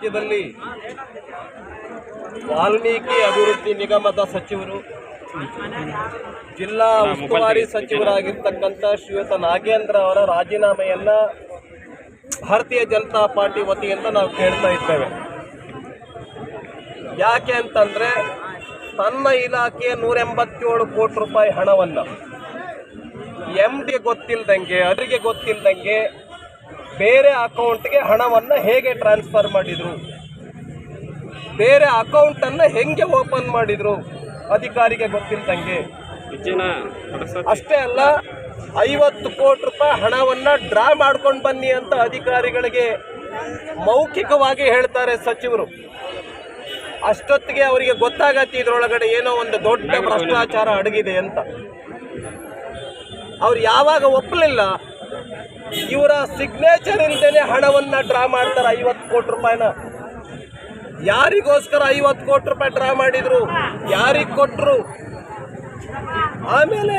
ರಾಜ್ಯದಲ್ಲಿ ವಾಲ್ಮೀಕಿ ಅಭಿವೃದ್ಧಿ ನಿಗಮದ ಸಚಿವರು ಜಿಲ್ಲಾ ಉಸ್ತುವಾರಿ ಸಚಿವರಾಗಿರ್ತಕ್ಕಂಥ ಶ್ರೀಯುತ ನಾಗೇಂದ್ರ ಅವರ ರಾಜೀನಾಮೆಯನ್ನು ಭಾರತೀಯ ಜನತಾ ಪಾರ್ಟಿ ವತಿಯಿಂದ ನಾವು ಕೇಳ್ತಾ ಇದ್ದೇವೆ. ಯಾಕೆ ಅಂತಂದ್ರೆ ತನ್ನ ಇಲಾಖೆ ನೂರ ಎಂಬತ್ತೇಳು ಕೋಟಿ ರೂಪಾಯಿ ಹಣವನ್ನು ಎಂ ಡಿ ಗೊತ್ತಿಲ್ದಂಗೆ ಅವರಿಗೆ ಗೊತ್ತಿಲ್ದಂಗೆ ಬೇರೆ ಅಕೌಂಟ್ಗೆ ಹಣವನ್ನು ಹೇಗೆ ಟ್ರಾನ್ಸ್ಫರ್ ಮಾಡಿದರು? ಬೇರೆ ಅಕೌಂಟನ್ನು ಹೆಂಗೆ ಓಪನ್ ಮಾಡಿದರು? ಅಧಿಕಾರಿಗೆ ಗೊತ್ತಿಲ್ದಂಗೆ ಅಷ್ಟೇ ಅಲ್ಲ ಐವತ್ತು ಕೋಟಿ ರೂಪಾಯಿ ಹಣವನ್ನು ಡ್ರಾ ಮಾಡ್ಕೊಂಡು ಬನ್ನಿ ಅಂತ ಅಧಿಕಾರಿಗಳಿಗೆ ಮೌಖಿಕವಾಗಿ ಹೇಳ್ತಾರೆ ಸಚಿವರು. ಅಷ್ಟೊತ್ತಿಗೆ ಅವರಿಗೆ ಗೊತ್ತಾಗತ್ತೆ ಇದರೊಳಗಡೆ ಏನೋ ಒಂದು ದೊಡ್ಡ ಭ್ರಷ್ಟಾಚಾರ ಅಡಗಿದೆ ಅಂತ. ಅವ್ರು ಯಾವಾಗ ಒಪ್ಪಲಿಲ್ಲ ಇವರ ಸಿಗ್ನೇಚರ್ ಇಲ್ದೇನೆ ಹಣವನ್ನ ಡ್ರಾ ಮಾಡ್ತಾರೆ ಐವತ್ತು ಕೋಟಿ ರೂಪಾಯಿನ. ಯಾರಿಗೋಸ್ಕರ ಐವತ್ತು ಕೋಟಿ ರೂಪಾಯಿ ಡ್ರಾ ಮಾಡಿದ್ರು? ಯಾರಿಗೆ ಕೊಟ್ಟರು ಆಮೇಲೆ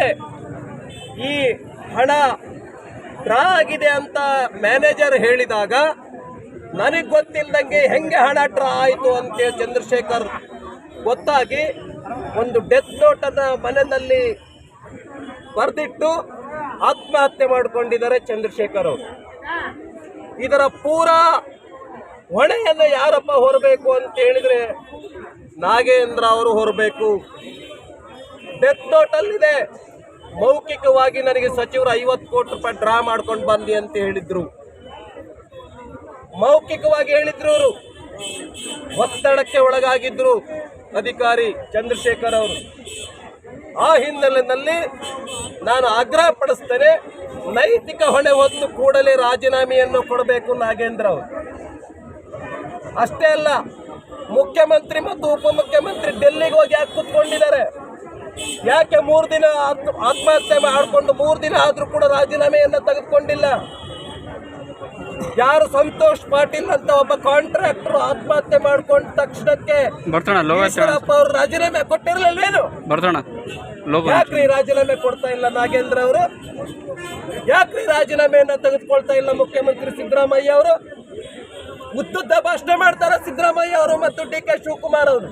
ಈ ಹಣ ಡ್ರಾ ಆಗಿದೆ ಅಂತ ಮ್ಯಾನೇಜರ್ ಹೇಳಿದಾಗ, ನನಗೆ ಗೊತ್ತಿಲ್ಲದಂಗೆ ಹೆಂಗೆ ಹಣ ಡ್ರಾ ಆಯಿತು ಅಂತೇಳಿ ಚಂದ್ರಶೇಖರ್ ಗೊತ್ತಾಗಿ ಒಂದು ಡೆತ್ ನೋಟನ್ನು ಮನೆಯಲ್ಲಿ ಬರೆದಿಟ್ಟು ಆತ್ಮಹತ್ಯೆ ಮಾಡಿಕೊಂಡಿದ್ದಾರೆ ಚಂದ್ರಶೇಖರ್ ಅವರು. ಇದರ ಪೂರಾ ಹೊಣೆಯನ್ನು ಯಾರಪ್ಪ ಹೊರಬೇಕು ಅಂತ ಹೇಳಿದ್ರೆ ನಾಗೇಂದ್ರ ಅವರು ಹೊರಬೇಕು. ಡೆತ್ ನೋಟಲ್ಲಿದೆ ಮೌಖಿಕವಾಗಿ ನನಗೆ ಸಚಿವರು ಐವತ್ತು ಕೋಟಿ ರೂಪಾಯಿ ಡ್ರಾ ಮಾಡ್ಕೊಂಡು ಬಂದಿ ಅಂತ ಹೇಳಿದ್ರು. ಮೌಖಿಕವಾಗಿ ಹೇಳಿದ್ರು ಅವರು ಒತ್ತಡಕ್ಕೆ ಒಳಗಾಗಿದ್ರು ಅಧಿಕಾರಿ ಚಂದ್ರಶೇಖರ್ ಅವರು. ಆ ಹಿನ್ನೆಲೆಯಲ್ಲಿ ನಾನು ಆಗ್ರಹ ಪಡಿಸ್ತೇನೆ ನೈತಿಕ ಹೊಣೆ ಹೊತ್ತು ಕೂಡಲೇ ರಾಜೀನಾಮೆಯನ್ನು ಕೊಡಬೇಕು ನಾಗೇಂದ್ರ ಅವರು. ಅಷ್ಟೇ ಅಲ್ಲ ಮುಖ್ಯಮಂತ್ರಿ ಮತ್ತು ಉಪಮುಖ್ಯಮಂತ್ರಿ ಡೆಲ್ಲಿಗೆ ಹೋಗಿ ಯಾಕೆ ಕೂತ್ಕೊಂಡಿದ್ದಾರೆ? ಯಾಕೆ ಮೂರು ದಿನ ಆತ್ಮ- ಆತ್ಮಹತ್ಯೆ ಮಾಡಿಕೊಂಡು ಮೂರು ದಿನ ಆದರೂ ಕೂಡ ರಾಜೀನಾಮೆಯನ್ನು ತೆಗೆದುಕೊಂಡಿಲ್ಲ? ಯಾರು ಸಂತೋಷ್ ಪಾಟೀಲ್ ಅಂತ ಒಬ್ಬ ಕಾಂಟ್ರಾಕ್ಟರ್ ಆತ್ಮಹತ್ಯೆ ಮಾಡ್ಕೊಂಡ ತಕ್ಷಣಕ್ಕೆ ಬರ್ತಣ ಅವರು ರಾಜೀನಾಮೆ ಕೊಟ್ಟಿರಲಿಲ್ಲ ಏನು ಲೋಗ ಯಾಕ್ರಿ ರಾಜೀನಾಮೆ ಕೊಡ್ತಾ ಇಲ್ಲ ನಾಗೇಂದ್ರ ಅವರು? ಯಾಕ್ರಿ ರಾಜೀನಾಮೆಯನ್ನ ತೆಗೆದುಕೊಳ್ತಾ ಇಲ್ಲ ಮುಖ್ಯಮಂತ್ರಿ ಸಿದ್ದರಾಮಯ್ಯ ಅವರು? ಉದ್ದುದ್ದ ಭಾಷಣ ಮಾಡ್ತಾರೆ ಸಿದ್ದರಾಮಯ್ಯ ಅವರು ಮತ್ತು ಡಿ ಕೆ ಶಿವಕುಮಾರ್ ಅವರು.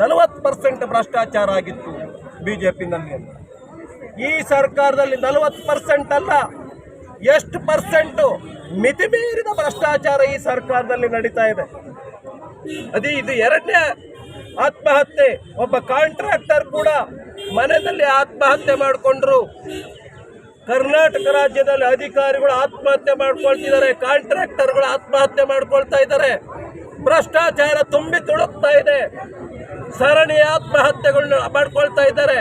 ನಲವತ್ತು ಪರ್ಸೆಂಟ್ ಭ್ರಷ್ಟಾಚಾರ ಆಗಿತ್ತು ಬಿಜೆಪಿನಲ್ಲಿ ಈ ಸರ್ಕಾರದಲ್ಲಿ ನಲವತ್ತು ಪರ್ಸೆಂಟ್ ಅಲ್ಲ ಎಷ್ಟು ಪರ್ಸೆಂಟು ಮಿತಿ ಮೀರಿದ ಭ್ರಷ್ಟಾಚಾರ ಈ ಸರ್ಕಾರದಲ್ಲಿ ನಡೀತಾ ಇದೆ. ಅದೇ ಇದು ಎರಡನೇ ಆತ್ಮಹತ್ಯೆ, ಒಬ್ಬ ಕಾಂಟ್ರಾಕ್ಟರ್ ಕೂಡ ಮನೆಯಲ್ಲಿ ಆತ್ಮಹತ್ಯೆ ಮಾಡಿಕೊಂಡ್ರು. ಕರ್ನಾಟಕ ರಾಜ್ಯದಲ್ಲಿ ಅಧಿಕಾರಿಗಳು ಆತ್ಮಹತ್ಯೆ ಮಾಡ್ಕೊಳ್ತಿದ್ದಾರೆ, ಕಾಂಟ್ರಾಕ್ಟರ್ಗಳು ಆತ್ಮಹತ್ಯೆ ಮಾಡ್ಕೊಳ್ತಾ ಇದ್ದಾರೆ. ಭ್ರಷ್ಟಾಚಾರ ತುಂಬಿ ತುಳುಕ್ತಾ ಇದೆ, ಸರಣಿ ಆತ್ಮಹತ್ಯೆಗಳನ್ನ ಮಾಡ್ಕೊಳ್ತಾ ಇದ್ದಾರೆ.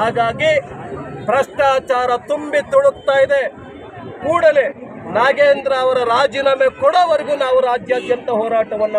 ಹಾಗಾಗಿ ಭ್ರಷ್ಟಾಚಾರ ತುಂಬಿ ತುಳುಕ್ತಾ ಇದೆ. ಕೂಡಲೇ ನಾಗೇಂದ್ರ ಅವರ ರಾಜೀನಾಮೆ ಕೊಡೋವರೆಗೂ ನಾವು ರಾಜ್ಯಾದ್ಯಂತ ಹೋರಾಟವನ್ನು